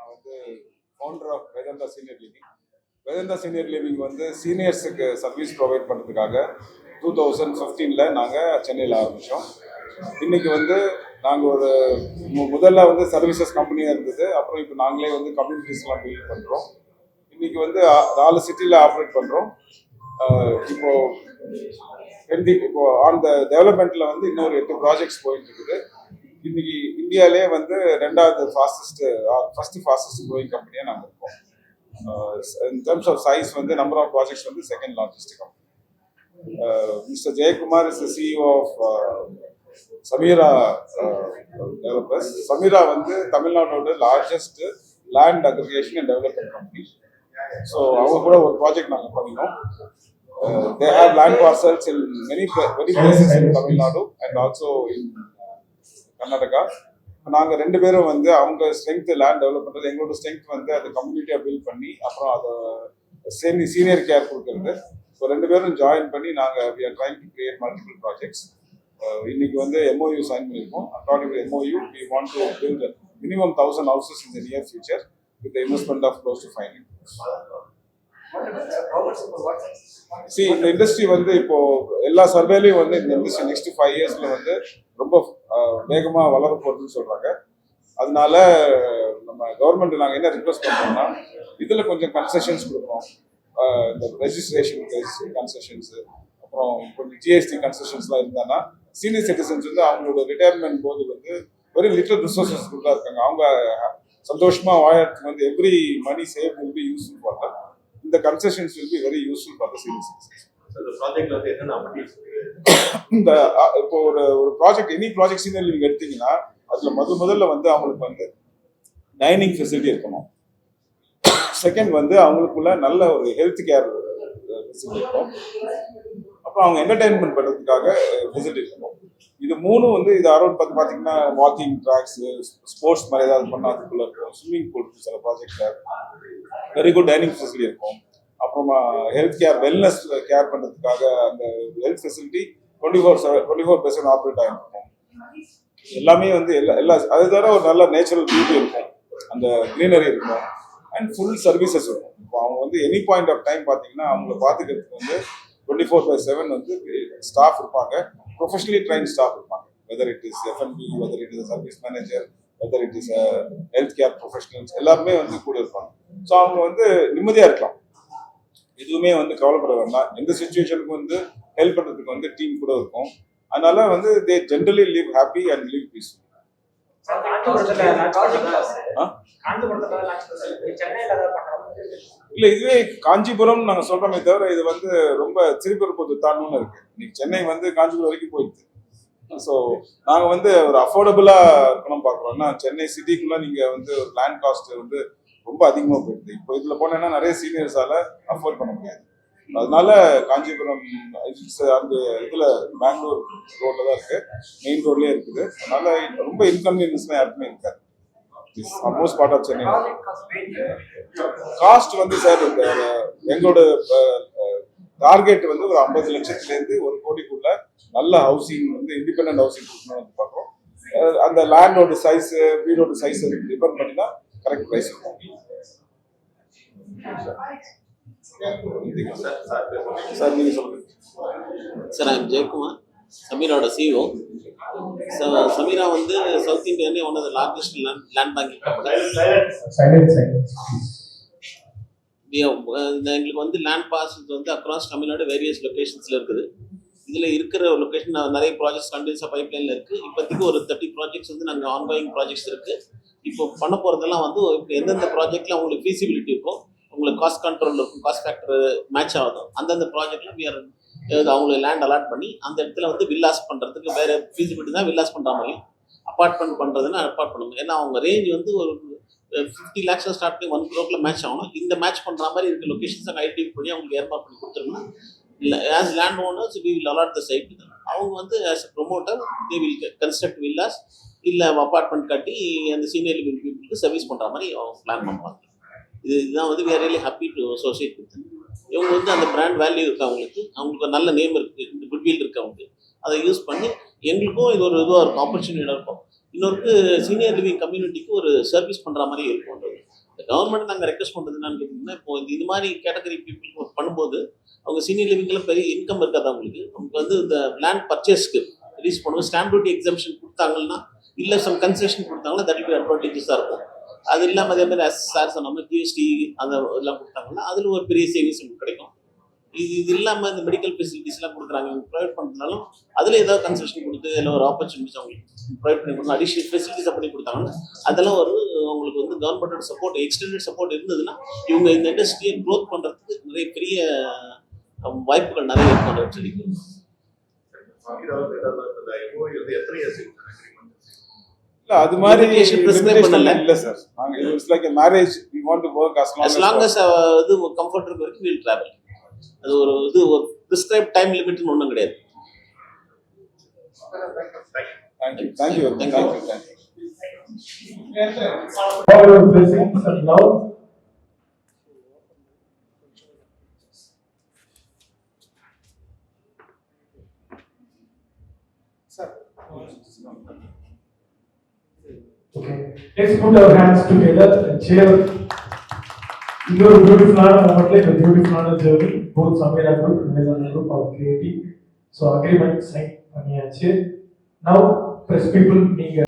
நான் வந்து founder of Vedanta senior living Vedanta senior living வந்து சீனியர்ஸுக்கு சர்வீஸ் ப்ரொவைட் பண்ணுறதுக்காக டூ தௌசண்ட் ஃபிஃப்டீனில் நாங்கள் சென்னையில் ஆரம்பித்தோம் இன்னைக்கு வந்து நாங்கள் ஒரு முதல்ல வந்து சர்வீசஸ் கம்பெனியாக இருந்தது. அப்புறம் இப்போ நாங்களே வந்து கம்யூனிட்டிஸ்லாம் பில்ட் பண்ணுறோம் இன்றைக்கி வந்து ஆ- நாலு சிட்டியில் ஆப்ரேட் பண்ணுறோம் இப்போது ரெண்டு இப்போ ஆன் த டெவலப்மெண்ட்டில் வந்து இன்னொரு எட்டு ப்ராஜெக்ட்ஸ் போயிட்டு இருக்குது. இன்னைக்கு இந்தியாவிலே வந்து ரெண்டாவது ஃபாஸ்டஸ்ட் ஃபர்ஸ்ட் ஃபாஸ்டஸ்ட் க்ரோயிங் கம்பெனியாக நாங்கள் இருக்கோம். இன் டர்ம்ஸ் ஆஃப் சைஸ் வந்து நம்பர் ஆஃப் ப்ராஜெக்ட்ஸ் வந்து second largest company mister Jayakumar is CEO of Sameera developers Sameera வந்து தமிழ்நாட்டோட largest land aggregation and development company so அவங்க கூட ஒரு ப்ராஜெக்ட் நாங்கள் பண்ணினோம். They have land parcels in many very places in Tamil Nadu and also in Karnataka. நாங்கள் ரெண்டு பேரும் வந்து அவங்க ஸ்ட்ரென்த் லேண்ட் டெவலப் பண்ணுறது எங்களோட ஸ்ட்ரென்த் வந்து அதை கம்யூனிட்டியாக பில்ட் பண்ணி அப்புறம் அதை சேமி சீனியர் கேர் கொடுக்கறது. ஸோ ரெண்டு பேரும் ஜாயின் பண்ணி நாங்கள் we are trying to create multiple projects இன்னைக்கு வந்து எம்ஓயு சைன் பண்ணியிருக்கோம் according to MOU we want to build minimum thousand houses in the near future with investment of close to five C இந்த industry வந்து இப்போ எல்லா சர்வேலையும் வந்து இந்த industry next five இயர்ஸ்ல வந்து ரொம்ப வேகமாக வேகமா வளர போகுதுன்னு சொல்றாங்க. அதனால நம்ம கவர்மெண்ட் நாங்கள் என்ன ரிக்வஸ்ட் பண்றோம்னா இதில் கொஞ்சம் கன்செஷன்ஸ் கொடுப்போம். இந்த ரெஜிஸ்ட்ரேஷன் கன்செஷன்ஸ் அப்புறம் கொஞ்சம் ஜிஎஸ்டி கன்செஷன்ஸ்லாம் இருந்தாங்கன்னா சீனியர் சிட்டிசன்ஸ் வந்து அவங்களோட ரிட்டையர்மெண்ட் போது வந்து வெரி லிட்டில் ரிசோர்ஸஸ் கொடுத்தா இருக்காங்க. அவங்க சந்தோஷமா வாழறதுக்கு வந்து every money save will be useful for இந்த concessions will be very useful for the senior citizens இந்த இப்போ ஒரு ஒரு ப்ராஜெக்ட் எனி ப்ராஜெக்ட் சீனியர் நீங்க எடுத்தீங்கன்னா அதுல முதல் முதல்ல வந்து அவங்களுக்கு வந்து டைனிங் ஃபெசிலிட்டி இருக்கணும். செகண்ட் வந்து அவங்களுக்குள்ள நல்ல ஒரு ஹெல்த் கேர் இருக்கும் அப்புறம் அவங்க என்டர்டைன்மெண்ட் பண்ணுறதுக்காக ஃபெசிலிட்டி இருக்கும் இது மூணும் வந்து இது அரௌண்ட் பார்த்து பார்த்தீங்கன்னா வாக்கிங் ட்ராக்ஸ் ஸ்போர்ட்ஸ் மாதிரி ஏதாவது பண்ணால் அதுக்குள்ள இருக்கும். ஸ்விம்மிங் பூல் சில ப்ராஜெக்ட்ல வெரி குட் டைனிங் ஃபெசிலிட்டி இருக்கும். அப்புறமா ஹெல்த் கேர் வெல்னஸ் கேர் பண்ணுறதுக்காக அந்த health facility twenty four seven twenty four percent operate ஆகிருக்கும் எல்லாமே வந்து எல்லா எல்லா அது தவிர ஒரு நல்ல நேச்சுரல் பியூட்டி இருக்கும். அந்த க்ரீனரி இருக்கும். அண்ட் ஃபுல் சர்வீசஸ் இருக்கும். இப்போ அவங்க வந்து எனி பாயிண்ட் ஆஃப் டைம் பார்த்தீங்கன்னா அவங்கள பார்த்துக்கிறதுக்கு வந்து டுவெண்ட்டி ஃபோர் பை செவன் வந்து ஸ்டாஃப் இருப்பாங்க. ப்ரொஃபஷனலி ட்ரைன் ஸ்டாஃப் இருப்பாங்க. Whether it is F and B whether it is service manager whether it is health care professionals எல்லாருமே வந்து கூட இருப்பாங்க. ஸோ அவங்க வந்து நிம்மதியாக இருக்கலாம். எதுவுமே வந்து கவலைப்பட வேண்டாம். எந்த சுச்சுவேஷனுக்கும் வந்து ஹெல்ப் பண்ணுறதுக்கு வந்து டீம் கூட இருக்கும். அதனால வந்து they generally live happy and live peaceful ஆ? இல்ல இதுவே காஞ்சிபுரம் நாங்க சொல்றோமே தவிர இது வந்து ரொம்ப திருப்பெரும்புத்தூர் தாண்டணும்னு இருக்கு. இன்னைக்கு சென்னை வந்து காஞ்சிபுரம் வரைக்கும் போயிடுது. ஸோ நாங்க வந்து ஒரு அஃபோர்டபுளா இருக்கணும் பார்க்குறோம் ஏன்னா சென்னை சிட்டிக்குள்ள நீங்க வந்து ஒரு லேண்ட் காஸ்ட் வந்து ரொம்ப அதிகமா போயிடுது. இப்போ இதுல போனேன்னா நிறைய சீனியர்ஸால அஃபோர்ட் பண்ண முடியாது. அதனால காஞ்சிபுரம் அந்த இதுல பெங்களூர் ரோட்ல தான் இருக்கு. மெயின் ரோட்லயே இருக்குது. அதனால ரொம்ப இன்கன்வீனியன்ஸ்லாம் யாருக்குமே இருக்காது. Almost part of Chennai coast வந்து சார் இந்த எங்களோட டார்கெட் வந்து ஒரு ஐம்பது லட்சத்துலேருந்து ஒரு கோடிக்குள்ள நல்ல ஹவுசிங் வந்து இண்டிபெண்ட் ஹவுசிங் கொடுக்கணும்னு பார்க்குறோம். அந்த லேண்டோட சைஸ் வீடோட சைஸ் டிபெண்ட் பண்ணி தான் கரெக்ட் ப்ரைஸ் இருக்கும் சார் நீங்க சொல்லுங்க. சார் ஐம் ஜெயக்குமார் சமீராவோட சிஓ சமீரா வந்து south இந்தியாலே one of the largest land land banking எங்களுக்கு வந்து லேண்ட் பார்சல்ஸ் வந்து அக்ராஸ் தமிழ்நாடு வேரியஸ் லொக்கேஷன்ஸில் இருக்குது. இதில் இருக்கிற லொகேஷன் நிறைய ப்ராஜெக்ட்ஸ் கண்டினியூஸாக பைப்லைனில் இருக்குது இப்போதைக்கு ஒரு தேர்ட்டி ப்ராஜெக்ட்ஸ் வந்து நாங்கள் ஆன்கோயிங் ப்ராஜெக்ட்ஸ் இருக்குது இப்போ பண்ண போகிறதெல்லாம் வந்து இப்போ எந்தெந்த ப்ராஜெக்டில் உங்களுக்கு ஃபீசிபிலிட்டி இருக்கும் உங்களுக்கு காஸ்ட் கண்ட்ரோல் இருக்கும் காஸ்ட் ஃபேக்டர் மேட்ச் ஆகுதோ அந்தந்த ப்ராஜெக்டில் வி ஆர் அவங்களுக்கு லேண்ட் அலாட் பண்ணி அந்த இடத்துல வந்து வில்லாஸ் பண்ணுறதுக்கு வேறு ஃபீசிபிலிட்டி தான் வில்லாஸ் பண்ணுற மாதிரி அப்பார்ட்மெண்ட் பண்ணுறதுன்னா அப்பார்ட் பண்ணுங்க ஏன்னா அவங்க ரேஞ்ச் வந்து ஒரு ஃபிஃப்டி லேக்ஸில் ஸ்டார்ட் பண்ணி ஒன் க்ரோக்கில் மேட்ச் ஆகணும். இந்த மேட்ச் பண்ணுற மாதிரி இருக்க லொக்கேஷன்ஸை ஐடி பண்ணி அவங்களுக்கு ஏற்பாடு பண்ணி கொடுத்துருங்கன்னா இல்லை as land owners we will allot the site அவங்க வந்து as a promoter they will construct villas இல்லை அப்பார்ட்மெண்ட் கட்டி அந்த சீனியர் லிவிங் பீப்புளுக்கு சர்வீஸ் பண்ணுற மாதிரி அவங்க பிளான் பண்ணுவாங்க. இது இதுதான் வந்து we're really happy to associate with இவங்க வந்து அந்த பிராண்ட் வேல்யூ இருக்கு அவங்களுக்கு. அவங்களுக்கு நல்ல நேம் இருக்குது இந்த குட்வில் இருக்கு அவங்களுக்கு. அதை யூஸ் பண்ணி எங்களுக்கும் இது ஒரு இதுவாக இருக்கும் ஆப்பர்ச்சுனிட்டியாக இருக்கும். இன்னொருக்கு சீனியர் லிவிங் கம்யூனிட்டிக்கு ஒரு சர்வீஸ் பண்ணுற மாதிரி இருக்கும்ன்றது கவர்மெண்ட் நாங்கள் ரெக்வஸ்ட் பண்ணுறது என்னன்னு கேட்டிங்கன்னா இப்போ இந்த- இது மாதிரி கேட்டகரி பீப்புள் பண்ணும்போது அவங்க சீனியர் லிவிங்கில் பெரிய இன்கம் இருக்காது அவங்களுக்கு நமக்கு வந்து இந்த லேண்ட் பர்ச்சேஸ்க்கு ரிலீஸ் பண்ணுவோம் ஸ்டாம்ப் டியூட்டி எக்ஸாம்ஷன் கொடுத்தாங்கன்னா இல்லை சம் கன்செஷன் கொடுத்தாங்கன்னா தட் பி அட்வான்டேஜஸாக இருக்கும். அது இல்லாமல் அதே மாதிரி சார் சொன்ன மாதிரி ஜிஎஸ்டி அந்த இதெல்லாம் கொடுத்தாங்கன்னா அதில் ஒரு பெரிய சேவிங்ஸ் உங்களுக்கு கிடைக்கும். இது இது இல்லாமல் இந்த மெடிக்கல் ஃபெசிலிட்டிஸ்லாம் கொடுக்குறாங்க. ப்ரொவைட் பண்ணுறதுனாலும் அதில் ஏதாவது கன்செஷன் கொடுத்து இல்லை ஒரு ஆப்பர்ச்சுனிட்டிஸ் அவங்களுக்கு ப்ரொவைட் பண்ணி கொடுக்கணும். அடிஷனல் ஃபெசிலிட்டிஸ் பண்ணி கொடுத்தாங்கன்னா அதெல்லாம் ஒரு அவங்களுக்கு வந்து கவர்மெண்டோட சப்போர்ட் எக்ஸ்டெண்டட் சப்போர்ட் இருந்ததுன்னா இவங்க இந்த இண்டஸ்ட்ரியை க்ரோத் பண்ணுறதுக்கு நிறைய பெரிய வாய்ப்புகள் நிறைய இருக்கும் சொல்லி அது மாதிரி. இல்ல சார் நாங்க it's like marriage we want to work as as long as uh, இது கம்ஃபர்ட் இருக்க வரைக்கும் வில் ட்ராவல் அது ஒரு இது ஒரு ப்ரிஸ்கிரைப் டைம் லிமிட்னு ஒன்றும் கிடையாது thank you thank you Thank thank you. You thank you All your blessings and love. Okay, let's put our hands together and cheer. இன்னொரு பியூட்டிஃபுல்லான மூமெண்ட்ல இந்த பியூட்டிஃபுல்லான journey both Sameera group மேதான group of creative so agreement sign பண்ணியாச்சு. Now press people நீங்க.